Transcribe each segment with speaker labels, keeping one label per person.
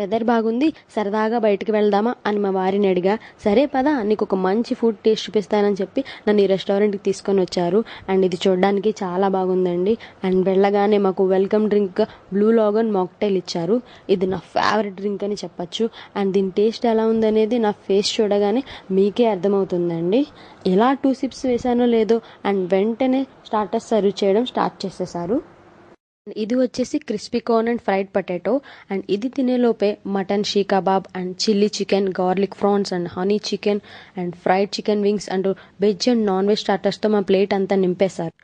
Speaker 1: Weather బాగుంది సరదాగా బయటికి వెళ్దామా అని మా వారిని అడిగా. సరే పదా నీకు ఒక మంచి ఫుడ్ టేస్ట్ చూపిస్తానని చెప్పి నన్ను ఈ రెస్టారెంట్కి తీసుకొని వచ్చారు. అండ్ ఇది చూడడానికి చాలా బాగుందండి. అండ్ వెళ్ళగానే మాకు welcome drink blue lagoon mocktail ఇచ్చారు. ఇది నా ఫేవరెట్ డ్రింక్ అని చెప్పచ్చు. అండ్ దీని టేస్ట్ ఎలా ఉందనేది నా ఫేస్ చూడగానే మీకే అర్థమవుతుందండి. ఎలా టూ సిప్స్ వేసానో లేదో అండ్ వెంటనే స్టార్టర్స్ సర్వ్ చేయడం స్టార్ట్ చేసేసారు. ఇది వచ్చేసి crispy corn and fried potato. And ఇది తినేలోపే mutton seekh kebab and chilli chicken garlic prawns and honey chicken and fried chicken wings and veg and non veg స్టార్టర్స్తో మా plate అంతా నింపేశారు.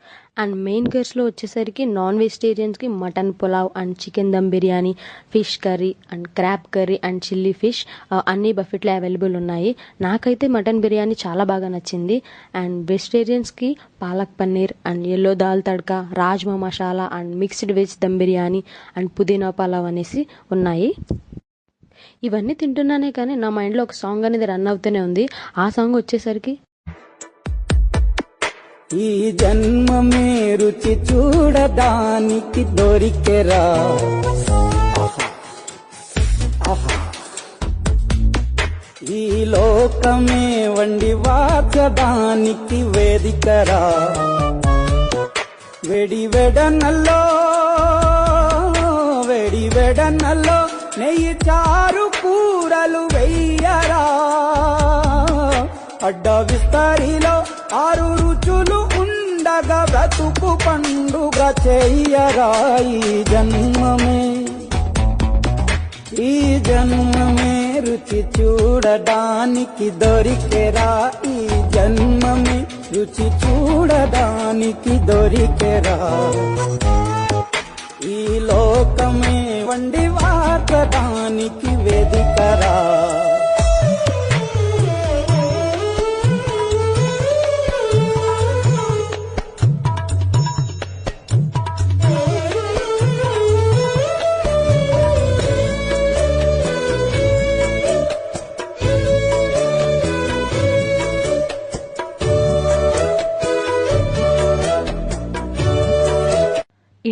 Speaker 1: And main కోర్స్లో వచ్చేసరికి non వెజిటేరియన్స్కి mutton pulao and chicken dum biryani fish curry and crab curry and chilli fish అన్ని బఫెట్లో available ఉన్నాయి. నాకైతే mutton biryani చాలా బాగా నచ్చింది. And వెజిటేరియన్స్కి palak paneer and yellow dal tadka rajma masala and mixed veg dum biryani and pudina pulao అనేసి ఉన్నాయి. ఇవన్నీ తింటున్నానే కానీ నా మైండ్లో ఒక సాంగ్ అనేది రన్ అవుతూనే ఉంది. ఆ సాంగ్ వచ్చేసరికి
Speaker 2: ఈ జన్మమే రుచి చూడడానికి దొరికెరా. ఈ లోకమే వండి వాచడానికి వేదికరా. వెడి వెడనల్లో వెడి నెయ్యి చారు కూరలు వెయ్యరా? అడ్డ విస్తరిలో ఆరు రుచులు ఉండగా బ్రతుకు పండుగ చెయ్యరా ఈ జన్మమే? ఈ జన్మమే రుచి చూడడానికి దొరికెరా ఈ జన్మమే? రుచి చూడడానికి దొరికెరా? ఈ లోకమే వండి వార్చడానికి వేదికరా.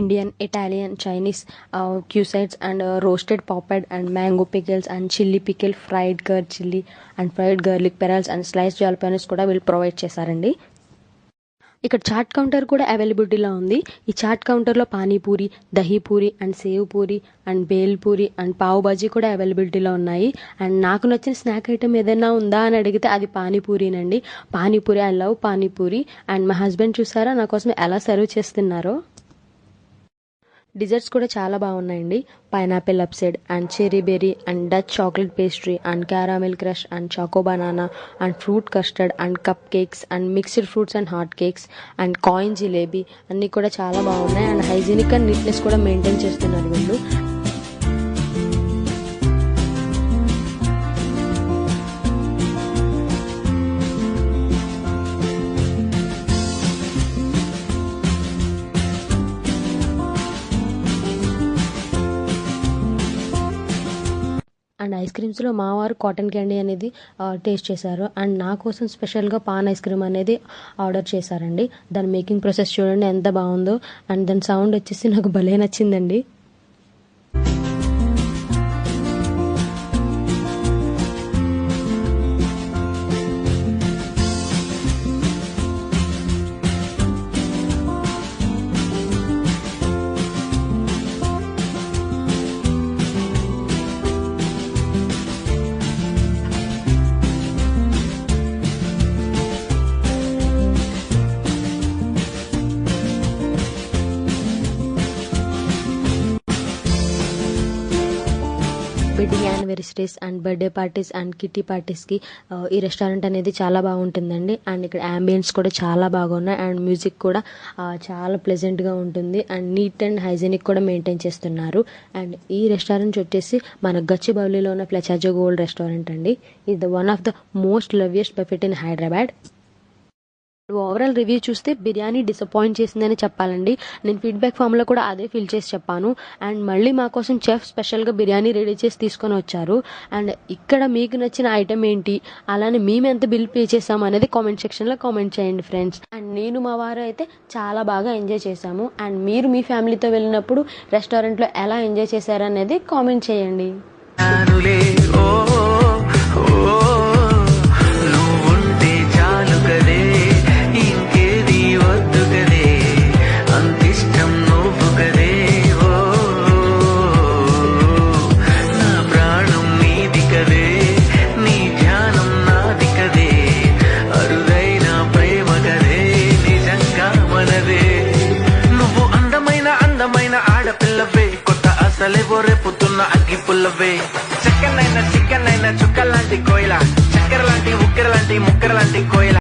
Speaker 1: Indian Italian Chinese cuisines and roasted papad and mango pickles and chilli pickle fried గర్ chilli and fried garlic pearls and slice jalapenos కూడా వీళ్ళు ప్రొవైడ్ చేశారండి. ఇక్కడ చాట్ కౌంటర్ కూడా అవైలబిలిటీలో ఉంది. ఈ చాట్ కౌంటర్లో panipuri dahipuri and sev puri and bhelpuri and pav bhaji కూడా అవైలబిలిటీలో ఉన్నాయి. అండ్ నాకు నచ్చిన స్నాక్ ఐటెం ఏదైనా ఉందా అని అడిగితే అది పానీపూరినండి. Panipuri I love panipuri. And మా హస్బెండ్ చూసారా నా కోసం ఎలా సర్వ్ చేస్తున్నారో? డిజర్ట్స్ కూడా చాలా బాగున్నాయండి. Pineapple upside and cherry berry and Dutch chocolate pastry and caramel crush and choco banana and fruit custard and cupcakes and mixed fruits and hot cakes and coin jalebi అన్నీ కూడా చాలా బాగున్నాయి. And hygienic and neatness కూడా maintain చేస్తున్నారు వీళ్ళు. And ice క్రీమ్స్లో మా వారు కాటన్ క్యాండీ అనేది టేస్ట్ చేశారు. అండ్ నా కోసం స్పెషల్గా పాన్ ఐస్ క్రీమ్ అనేది ఆర్డర్ చేశారండి. దాని మేకింగ్ ప్రాసెస్ చూడండి ఎంత బాగుందో. అండ్ దాని సౌండ్ వచ్చేసి నాకు భలే నచ్చిందండి. Anniversaries and birthday parties and kitty పార్టీస్కి ఈ రెస్టారెంట్ అనేది చాలా బాగుంటుందండి. అండ్ ఇక్కడ అంబియన్స్ కూడా చాలా బాగున్నాయి. అండ్ మ్యూజిక్ కూడా చాలా ప్లెజెంట్గా ఉంటుంది. అండ్ నీట్ అండ్ హైజీనిక్ కూడా మెయింటైన్ చేస్తున్నారు. అండ్ ఈ రెస్టారెంట్ వచ్చేసి మన గచ్చిబౌలిలో ఉన్న ప్లచాజో గోల్డ్ రెస్టారెంట్ అండి. ఇది the one of the most loveliest buffet in Hyderabad overall review చూస్తే బిర్యానీ డిసప్పాయింట్ చేసిందని చెప్పాలండి. నేను ఫీడ్బ్యాక్ ఫామ్లో కూడా అదే ఫిల్ చేసి చెప్పాను. అండ్ మళ్ళీ మా కోసం చెఫ్ స్పెషల్గా బిర్యానీ రెడీ చేసి తీసుకొని వచ్చారు. అండ్ ఇక్కడ మీకు నచ్చిన ఐటెం ఏంటి? అలానే మేము ఎంత బిల్ పే చేసాము అనేది కామెంట్ సెక్షన్లో కామెంట్ చేయండి ఫ్రెండ్స్ అండ్ నేను మా వారు అయితే చాలా బాగా ఎంజాయ్ చేశాము. అండ్ మీరు మీ ఫ్యామిలీతో వెళ్ళినప్పుడు రెస్టారెంట్లో ఎలా ఎంజాయ్ చేశారనేది కామెంట్ చేయండి.
Speaker 3: పుల్లవే చికెన్ అయిన చికెన్ అయిన చుక్క లాంటి కోయిల చక్కెర లాంటి ఉక్కెర లాంటి ముక్కర లాంటి కోయిల